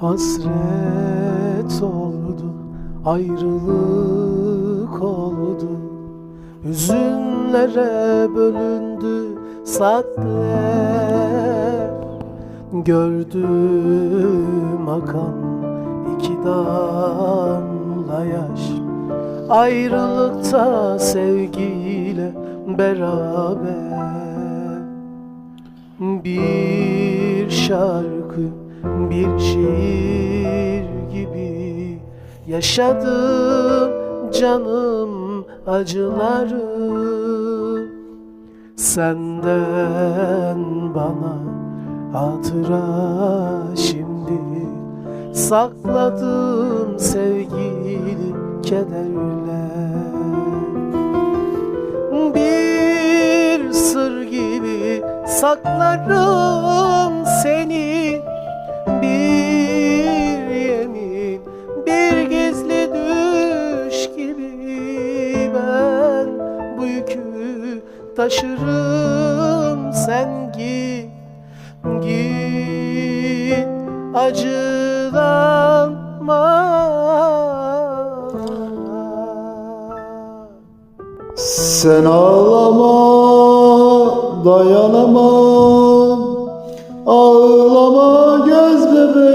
Hasret oldu, ayrılık oldu. Hüzünlere bölündü saatler. Gördüm akan iki damla yaş. Ayrılıkta sevgiyle beraber. Bir şarkı, bir şiir gibi yaşadım canım acıları. Senden bana hatıra şimdi sakladım sevgili kederler. Bir sır gibi saklarım seni Bir yemin, bir gizli düş gibi Ben bu yükü taşırım. Sen git Git acılanma. Sen ağlama dayanamam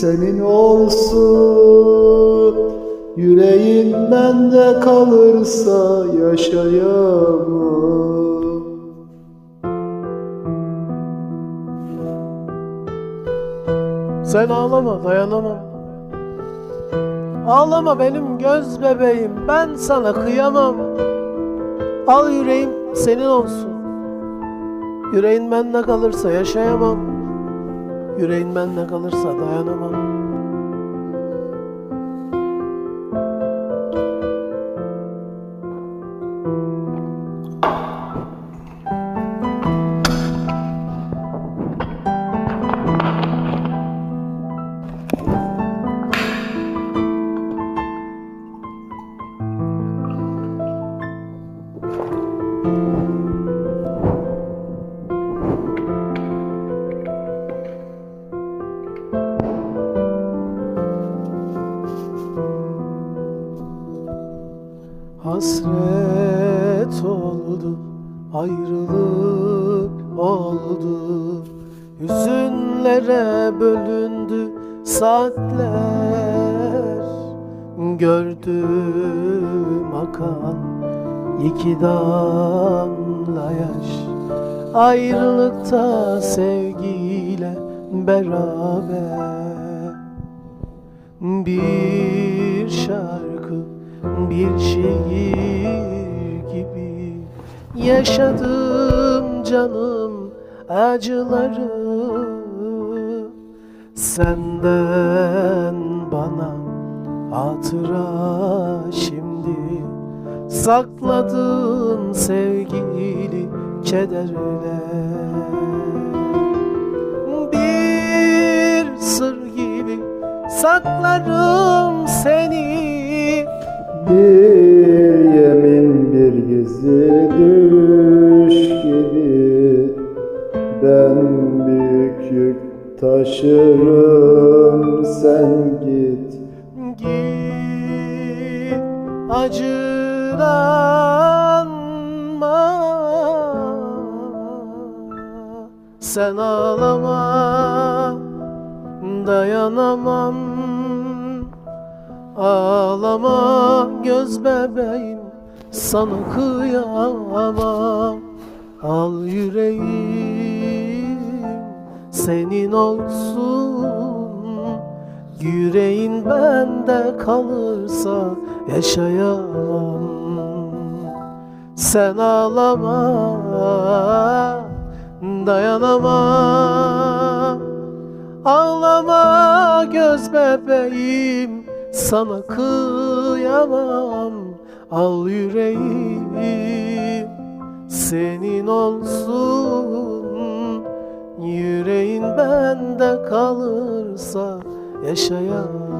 senin olsun. Yüreğin bende kalırsa yaşayamam. Sen ağlama dayanamam. Ağlama benim göz bebeğim ben sana kıyamam. Al yüreğim senin olsun. Yüreğin bende kalırsa yaşayamam Yüreğin bende kalırsa dayanamam Hasret oldu, ayrılık oldu. Hüzünlere bölündü saatler. Gördüm akan iki damla yaş. Ayrılıkta sevgiyle beraber. Bir şarkı, bir şiir gibi Yaşadım canım acıları. Senden bana hatıra şimdi Sakladım sevgili kederler bir sır gibi saklarım seni Bir yemin bir gizli düş gibi. Ben büyük yük taşırım sen git. Git acılanma. Sen ağlama dayanamam Ağlama göz bebeğim sana kıyamam. Al yüreğim senin olsun. Yüreğin bende kalırsa yaşayamam. Sen ağlama dayanamam Ağlama göz bebeğim sana kıyamam Al yüreğim. Senin olsun Yüreğin bende kalırsa yaşayamam.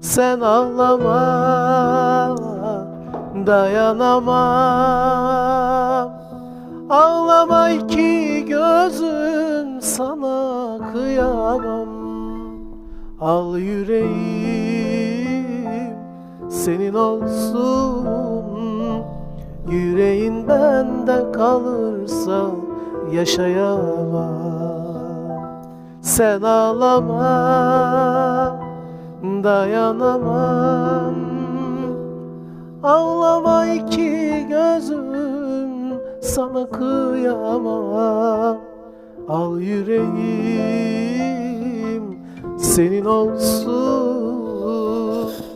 Sen ağlama dayanamam. Ağlama iki gözüm sana kıyamam Al yüreğim senin olsun. Yüreğin bende kalırsa yaşayamam. Sen ağlama dayanamam. Ağlama iki gözüm sana kıyamam. Al yüreğim senin olsun.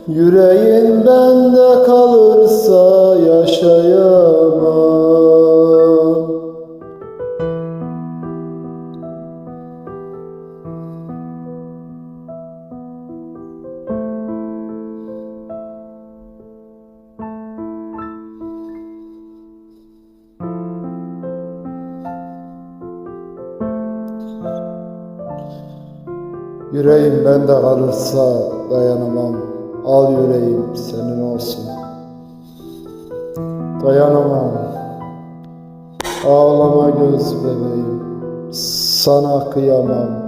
Yüreğin bende kalırsa yaşayamam Yüreğim bende kalırsa dayanamam. Al yüreğim senin olsun. Dayanamam. Ağlama göz bebeğim. Sana kıyamam.